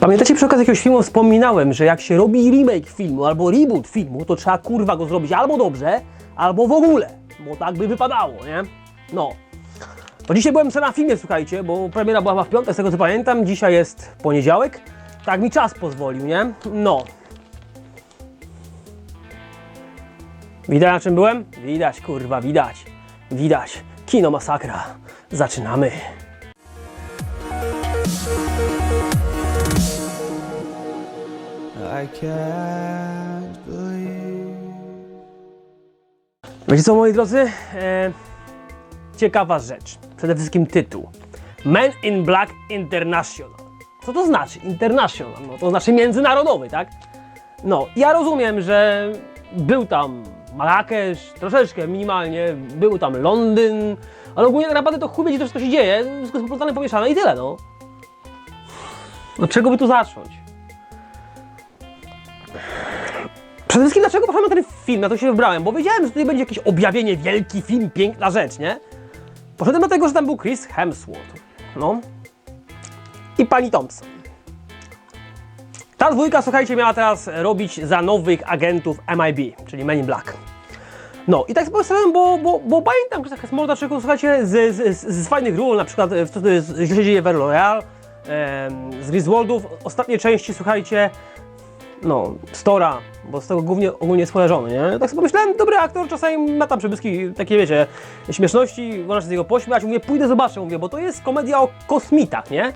Pamiętacie przy okazji jakiegoś filmu wspominałem, że jak się robi remake filmu albo reboot filmu, to trzeba kurwa go zrobić albo dobrze, albo w ogóle, bo tak by wypadało, nie? No. To dzisiaj byłem sobie na filmie, słuchajcie, bo premiera była w piątek, z tego co pamiętam, dzisiaj jest poniedziałek. Tak mi czas pozwolił, nie? No. Widać na czym byłem? Widać, kurwa, widać. Widać. Kino masakra. Zaczynamy. Wiecie co, moi drodzy? E, ciekawa rzecz. Przede wszystkim tytuł. Men in Black International. Co to znaczy? International. No, to znaczy międzynarodowy, tak? No, ja rozumiem, że był tam Marrakesz, troszeczkę minimalnie, był tam Londyn, ale ogólnie tak naprawdę to gdzie to wszystko się dzieje, wszystko jest pomieszane i tyle, no. No czego by tu zacząć? Przede wszystkim dlaczego poszedłem na ten film, na to się wybrałem, bo wiedziałem, że tutaj będzie jakieś objawienie, wielki film, piękna rzecz, nie? Poszedłem dlatego, że tam był Chris Hemsworth, no. I pani Thompson. Ta dwójka, słuchajcie, miała teraz robić za nowych agentów MIB, czyli Men in Black. No i tak pomyślałem, bo, bo, bo pamiętam Chrisa Hemswortha, czego słuchajcie, z, z, z, fajnych ról, na przykład e, co to się dzieje w Royal, z Griswoldów, ostatnie części, słuchajcie, no, Stora, bo z tego głównie ogólnie jest kojarzony, nie? Tak sobie pomyślałem, dobry aktor, czasami ma tam przebłyski takie, wiecie, śmieszności, można się z niego pośmiać, mówię, pójdę zobaczę, mówię, bo to jest komedia o kosmitach, nie?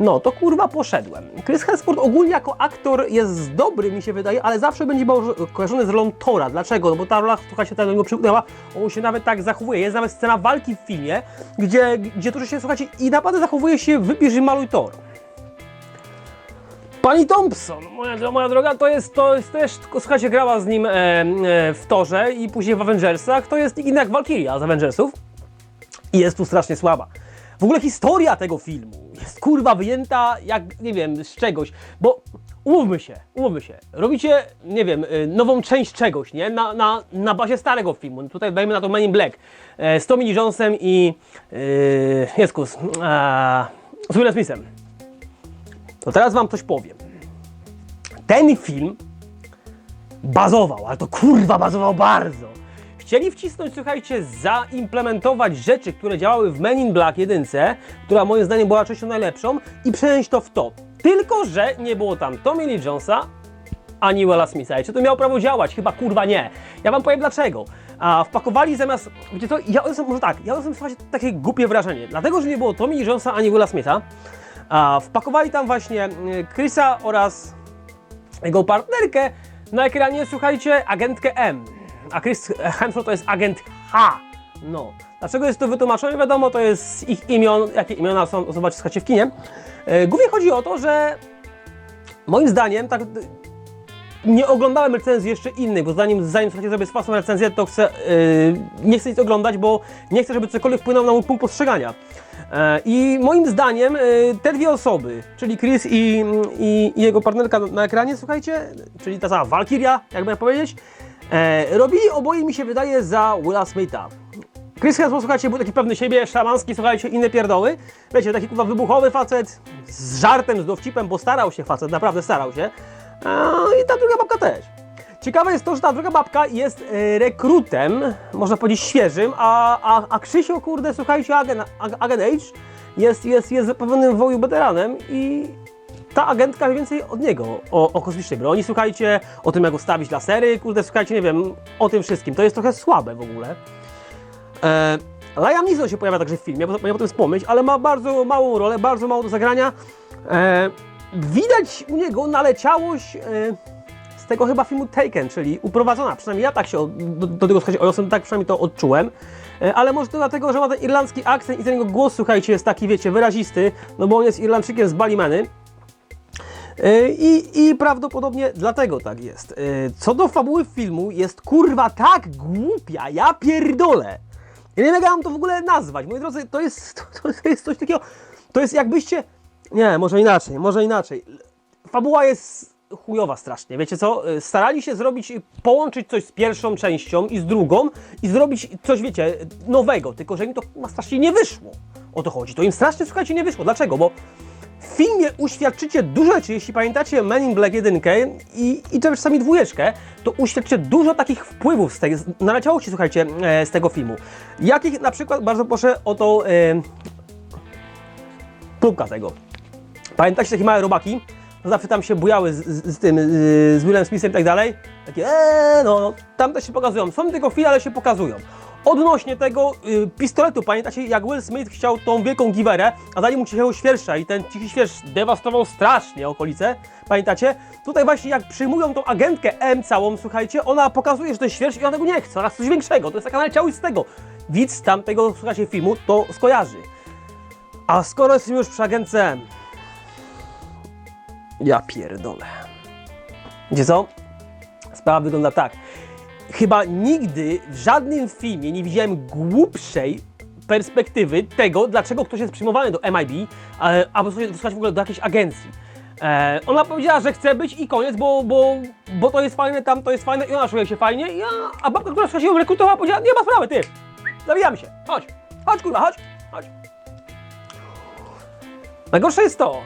No, to kurwa poszedłem. Chris Hemsworth ogólnie jako aktor jest dobry, mi się wydaje, ale zawsze będzie kojarzony z rolą Tora. Dlaczego? No bo ta rola, słuchajcie, tak do niego przyknęła, on się nawet tak zachowuje. Jest nawet scena walki w filmie, gdzie, gdzie to, się, słuchajcie, i naprawdę zachowuje się, wybierz i maluj Tor. Pani Thompson, moja, moja droga, to jest, to jest też, słuchajcie, grała z nim e, e, w Torze i później w Avengersach, to jest inny jak Valkyria z Avengersów i jest tu strasznie słaba. W ogóle historia tego filmu jest kurwa wyjęta jak, nie wiem, z czegoś, bo umówmy się, umówmy się, robicie, nie wiem, y, nową część czegoś, nie, na, na, na bazie starego filmu, tutaj dajmy na to Men in Black, e, z Tommy Lee Jonesem i, yy, Jeskus, e, z Willem Smithem. To teraz wam coś powiem. Ten film bazował, ale to kurwa bazował bardzo. Chcieli wcisnąć, słuchajcie, zaimplementować rzeczy, które działały w Men in Black 1, która moim zdaniem była częścią najlepszą i przenieść to w to. Tylko, że nie było tam Tommy Lee Jonesa ani Willa Smitha. I czy to miało prawo działać? Chyba kurwa nie. Ja wam powiem dlaczego. A wpakowali zamiast, wiecie co, ja odniosłem, może tak, ja odniosłem, słuchajcie, takie głupie wrażenie. Dlatego, że nie było Tommy Jonesa ani Willa Smitha, wpakowali tam właśnie y, Chrisa oraz jego partnerkę na ekranie, słuchajcie, agentkę M. A Chris Hemsworth to jest agent H. No. Dlaczego jest to wytłumaczone? Wiadomo, to jest ich imion, jakie imiona są, zobaczcie, słuchajcie, w kinie. E, Głównie chodzi o to, że moim zdaniem, tak nie oglądałem recenzji jeszcze innych, bo zanim, zanim słuchajcie, zrobię własną recenzję, to chcę, yy, nie chcę nic oglądać, bo nie chcę, żeby cokolwiek wpłynął na mój punkt postrzegania. E, I moim zdaniem e, te dwie osoby, czyli Chris i, i, jego partnerka na ekranie, słuchajcie, czyli ta sama Valkyria, jakby powiedzieć, e, robili oboje, mi się wydaje, za Willa Smitha. Chris Hemsworth, słuchajcie, był taki pewny siebie, szlamanski, słuchajcie, inne pierdoły. Wiecie, taki kurwa wybuchowy facet, z żartem, z dowcipem, bo starał się facet, naprawdę starał się. I ta druga babka też. Ciekawe jest to, że ta druga babka jest e, rekrutem, można powiedzieć świeżym, a, a, a Krzysio, kurde, słuchajcie, Agent, Ag- Agent Age jest, jest, jest zapewionym woju weteranem i ta agentka wie więcej od niego o, o kosmicznej broni, słuchajcie, o tym jak ustawić lasery, kurde, słuchajcie, nie wiem, o tym wszystkim. To jest trochę słabe w ogóle. E, Liam Neeson się pojawia także w filmie, bo tym wspomnieć, ale ma bardzo małą rolę, bardzo mało do zagrania. E, widać u niego naleciałość e, tego chyba filmu Taken, czyli uprowadzona, przynajmniej ja tak się do, do tego słuchajcie, odniosłem, tak przynajmniej to odczułem. E, ale może to dlatego, że ma ten irlandzki akcent i ten jego głos, słuchajcie, jest taki, wiecie, wyrazisty, no bo on jest Irlandczykiem z Balimeny. E, I, I prawdopodobnie dlatego tak jest. E, Co do fabuły filmu, jest kurwa tak głupia, ja pierdolę. Ja nie wiem, to w ogóle nazwać. Moi drodzy, to jest, to, to jest coś takiego, to jest jakbyście, nie, może inaczej, może inaczej. Fabuła jest chujowa strasznie, wiecie co? E, Starali się zrobić, połączyć coś z pierwszą częścią i z drugą i zrobić coś, wiecie, nowego, tylko że im to kurwa, strasznie nie wyszło. O to chodzi. To im strasznie, słuchajcie, nie wyszło. Dlaczego? Bo W filmie uświadczycie dużo rzeczy, jeśli pamiętacie Men in Black 1 i, i czasami dwójeczkę, to uświadczycie dużo takich wpływów z tego, naleciało się, słuchajcie, e, z tego filmu. Jakich na przykład, bardzo proszę o tą e, tego. Pamiętacie takie małe robaki? No zawsze tam się bujały z, z, z tym, z, z Willem Smithem i tak dalej. Takie eee, no, tam też się pokazują. Są tylko chwile, ale się pokazują. Odnośnie tego y, pistoletu, pamiętacie jak Will Smith chciał tą wielką giwerę, a dali mu cichego świersza i ten cichy świersz dewastował strasznie okolice, pamiętacie? Tutaj właśnie jak przyjmują tą agentkę M całą, słuchajcie, ona pokazuje, że to jest świersz i ona tego nie chce, ona chce coś większego, to jest taka naleciałość z tego. Widz tamtego, słuchajcie, filmu to skojarzy. A skoro jesteśmy już przy agentce M, ja pierdolę. Wiecie co? Sprawa wygląda tak. Chyba nigdy w żadnym filmie nie widziałem głupszej perspektywy tego, dlaczego ktoś jest przyjmowany do MIB, e, albo słuchać w ogóle do jakiejś agencji. E, ona powiedziała, że chce być i koniec, bo, bo, bo to jest fajne, tam to jest fajne i ona czuje się fajnie, i ja, a babka, która się rekrutowała, powiedziała, nie ma sprawy, ty, zabijamy się, chodź, chodź kurwa, chodź, chodź. Najgorsze jest to,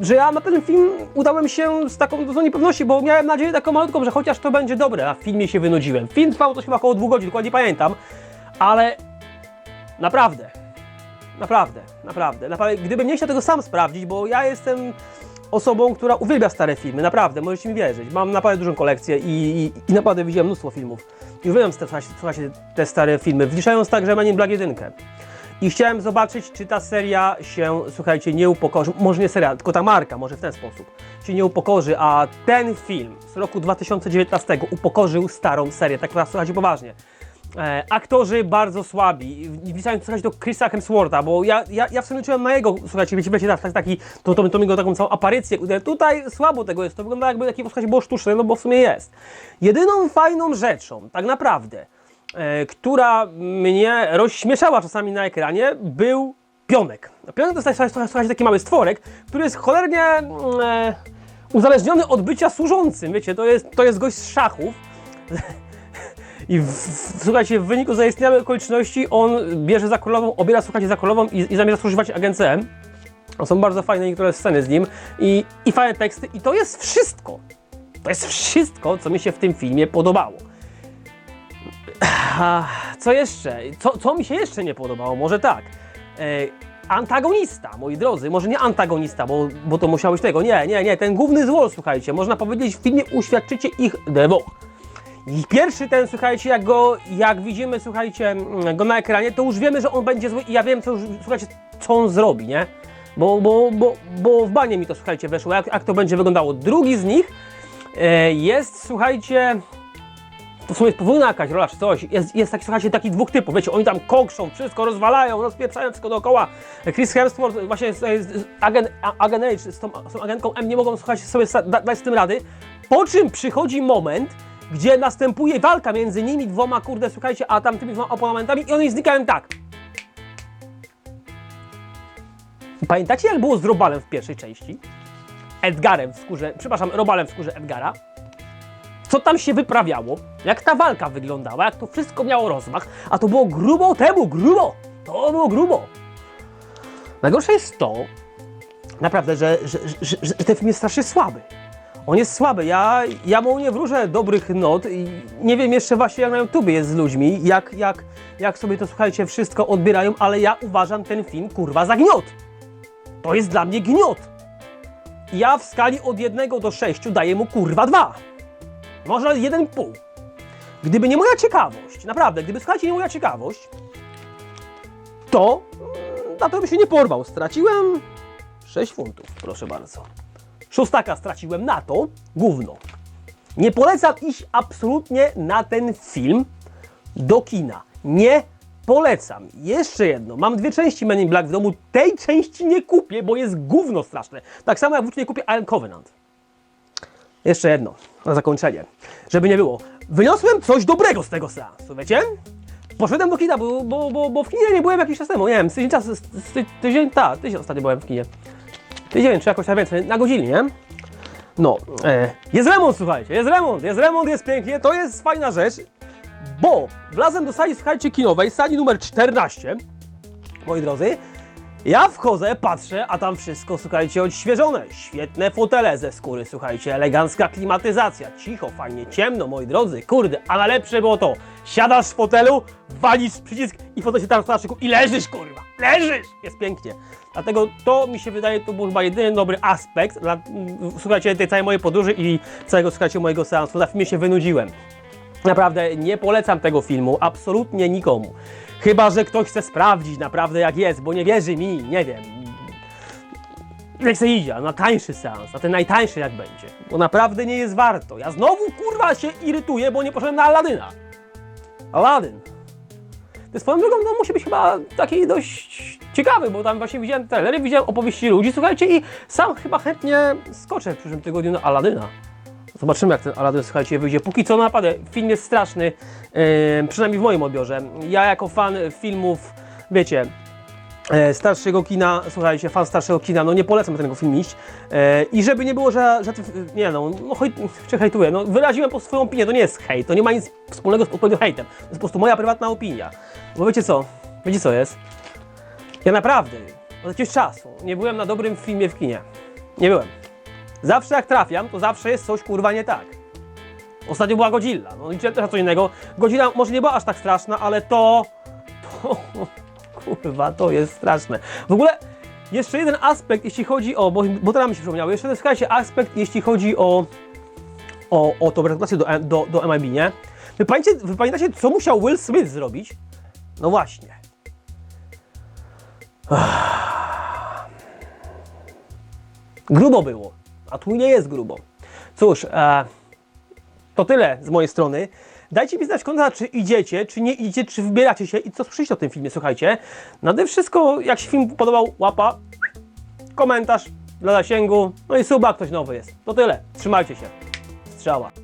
że ja na ten film udałem się z taką dozą niepewności, bo miałem nadzieję taką malutką, że chociaż to będzie dobre, a w filmie się wynudziłem. Film trwał to chyba około dwóch godzin, dokładnie pamiętam, ale naprawdę, naprawdę, naprawdę, naprawdę, gdybym nie chciał tego sam sprawdzić, bo ja jestem osobą, która uwielbia stare filmy, naprawdę, możecie mi wierzyć. Mam naprawdę dużą kolekcję i, i, i naprawdę widziałem mnóstwo filmów. I uwielbiam te, te stare filmy, wliczając także Men in Black 1. I chciałem zobaczyć, czy ta seria się, słuchajcie, nie upokorzy, może nie seria, tylko ta marka, może w ten sposób, się nie upokorzy, a ten film z roku 2019 upokorzył starą serię, tak teraz słuchajcie poważnie. E, aktorzy bardzo słabi, wpisałem słuchajcie do Chrisa Hemswortha, bo ja, ja, ja w sumie czułem na jego, słuchajcie, wiecie, wiecie, tak, taki, to, to, to mi go taką całą aparycję, tutaj słabo tego jest, to wygląda jakby takie, słuchajcie, było sztuczne, no bo w sumie jest. Jedyną fajną rzeczą, tak naprawdę, która mnie rozśmieszała czasami na ekranie, był pionek. No, Pionek to jest słuchajcie, taki mały stworek, który jest cholernie mm, e, uzależniony od bycia służącym, wiecie, to jest, to jest gość z szachów. I w, w, słuchajcie, w wyniku zaistniałych okoliczności on bierze za królową, obiera, słuchajcie, za królową i, i zamierza służyć agencję M. To są bardzo fajne niektóre sceny z nim i, i fajne teksty i to jest wszystko. To jest wszystko, co mi się w tym filmie podobało. Co jeszcze? Co, co mi się jeszcze nie podobało? Może tak. E, antagonista, moi drodzy, może nie antagonista, bo, bo to musiałeś tego. Nie, nie, nie, ten główny zło, słuchajcie, można powiedzieć, w filmie uświadczycie ich dwóch. I pierwszy ten, słuchajcie, jak go, jak widzimy, słuchajcie, mm, go na ekranie, to już wiemy, że on będzie zły i ja wiem, co, już, słuchajcie, co on zrobi, nie? Bo, bo, bo, bo w banie mi to, słuchajcie, weszło, jak, jak to będzie wyglądało. Drugi z nich e, jest, słuchajcie, w sumie jest podwójna jakaś rola czy coś. Jest, jest taki, słuchajcie, taki dwóch typów, wiecie, oni tam kokrzą, wszystko rozwalają, rozpieprzają wszystko dookoła. Chris Hemsworth właśnie jest, jest agent, agent z tą, z tą agentką M nie mogą, słuchajcie, sobie da, dać z tym rady. Po czym przychodzi moment, gdzie następuje walka między nimi dwoma, kurde, słuchajcie, a tamtymi dwoma oponentami i oni znikają tak. Pamiętacie jak było z Robalem w pierwszej części? Edgarem w skórze, przepraszam, Robalem w skórze Edgara? Co tam się wyprawiało, jak ta walka wyglądała, jak to wszystko miało rozmach, a to było grubo temu, grubo! To było grubo! Najgorsze jest to, naprawdę, że, że, że, że ten film jest strasznie słaby. On jest słaby, ja, ja mu nie wróżę dobrych not i nie wiem jeszcze właśnie jak na YouTube jest z ludźmi, jak, jak, jak sobie to słuchajcie wszystko odbierają, ale ja uważam ten film kurwa za gniot. To jest dla mnie gniot. Ja w skali od 1 do 6 daję mu kurwa 2 może nawet 1,5. Gdyby nie moja ciekawość, naprawdę, gdyby słuchajcie, nie moja ciekawość, to mm, na to by się nie porwał. Straciłem 6 funtów, proszę bardzo. Szóstaka straciłem na to, gówno. Nie polecam iść absolutnie na ten film do kina. Nie polecam. Jeszcze jedno. Mam dwie części Men in Black w domu. Tej części nie kupię, bo jest gówno straszne. Tak samo jak w nie kupię Iron Covenant. Jeszcze jedno, na zakończenie. Żeby nie było. Wyniosłem coś dobrego z tego seansu, wiecie? Poszedłem do kina, bo, bo, bo, bo w kinie nie byłem jakiś czas temu. Nie wiem, tydzień z, ty- tydzień, tak, tydzień ostatnio byłem w kinie. Tydzień, czy jakoś tam więcej, na godzinę, nie? No, e, jest remont, słuchajcie, jest remont, jest remont, jest pięknie, to jest fajna rzecz, bo wlazłem do sali, słuchajcie, kinowej, sali numer 14, moi drodzy, Ja wchodzę, patrzę, a tam wszystko, słuchajcie, odświeżone. Świetne fotele ze skóry, słuchajcie, elegancka klimatyzacja. Cicho, fajnie, ciemno, moi drodzy, kurde, a najlepsze było to. Siadasz w fotelu, walisz przycisk i fotel się tam w szyku i leżysz, kurwa, leżysz! Jest pięknie. Dlatego to mi się wydaje, to był chyba jedyny dobry aspekt, dla, mm, słuchajcie, tej całej mojej podróży i całego, słuchajcie, mojego seansu. Na filmie się wynudziłem. Naprawdę nie polecam tego filmu, absolutnie nikomu. Chyba, że ktoś chce sprawdzić naprawdę jak jest, bo nie wierzy mi, nie wiem. Niech se idzie, na tańszy seans, na ten najtańszy jak będzie. Bo naprawdę nie jest warto. Ja znowu kurwa się irytuję, bo nie poszedłem na Aladyna. Aladyn. To swoją drogą no, musi być chyba taki dość ciekawy, bo tam właśnie widziałem trailery, widziałem opowieści ludzi, słuchajcie, i sam chyba chętnie skoczę w przyszłym tygodniu na Aladyna. Zobaczymy, jak ten Aladdin, słuchajcie, wyjdzie. Póki co naprawdę film jest straszny, yy, przynajmniej w moim odbiorze. Ja jako fan filmów, wiecie, e, starszego kina, słuchajcie, fan starszego kina, no nie polecam tego filmu iść. E, I żeby nie było, że, że nie no, no hej, czy hejtuję, no wyraziłem po swoją opinię, to nie jest hejt, to nie ma nic wspólnego z odpowiednim hejtem. To jest po prostu moja prywatna opinia. Bo wiecie co, wiecie co jest? Ja naprawdę od jakiegoś czasu nie byłem na dobrym filmie w kinie. Nie byłem. Zawsze jak trafiam, to zawsze jest coś kurwa nie tak. Ostatnio była Godzilla, no liczyłem też na co innego. Godzilla może nie była aż tak straszna, ale to... to kurwa, to jest straszne. W ogóle jeszcze jeden aspekt, jeśli chodzi o... bo, bo teraz mi się przypomniało, jeszcze jeden, słuchajcie, aspekt, jeśli chodzi o... o, o tą prezentację do, do, do MIB, nie? Wy pamiętacie, wy pamiętacie, co musiał Will Smith zrobić? No właśnie. Grubo było, a tu nie jest grubo. Cóż, e, to tyle z mojej strony. Dajcie mi znać w komentarzach, czy idziecie, czy nie idziecie, czy wybieracie się i co słyszycie o tym filmie, słuchajcie. Nade wszystko, jak się film podobał, łapa, komentarz dla zasięgu, no i suba, ktoś nowy jest. To tyle, trzymajcie się. Strzała.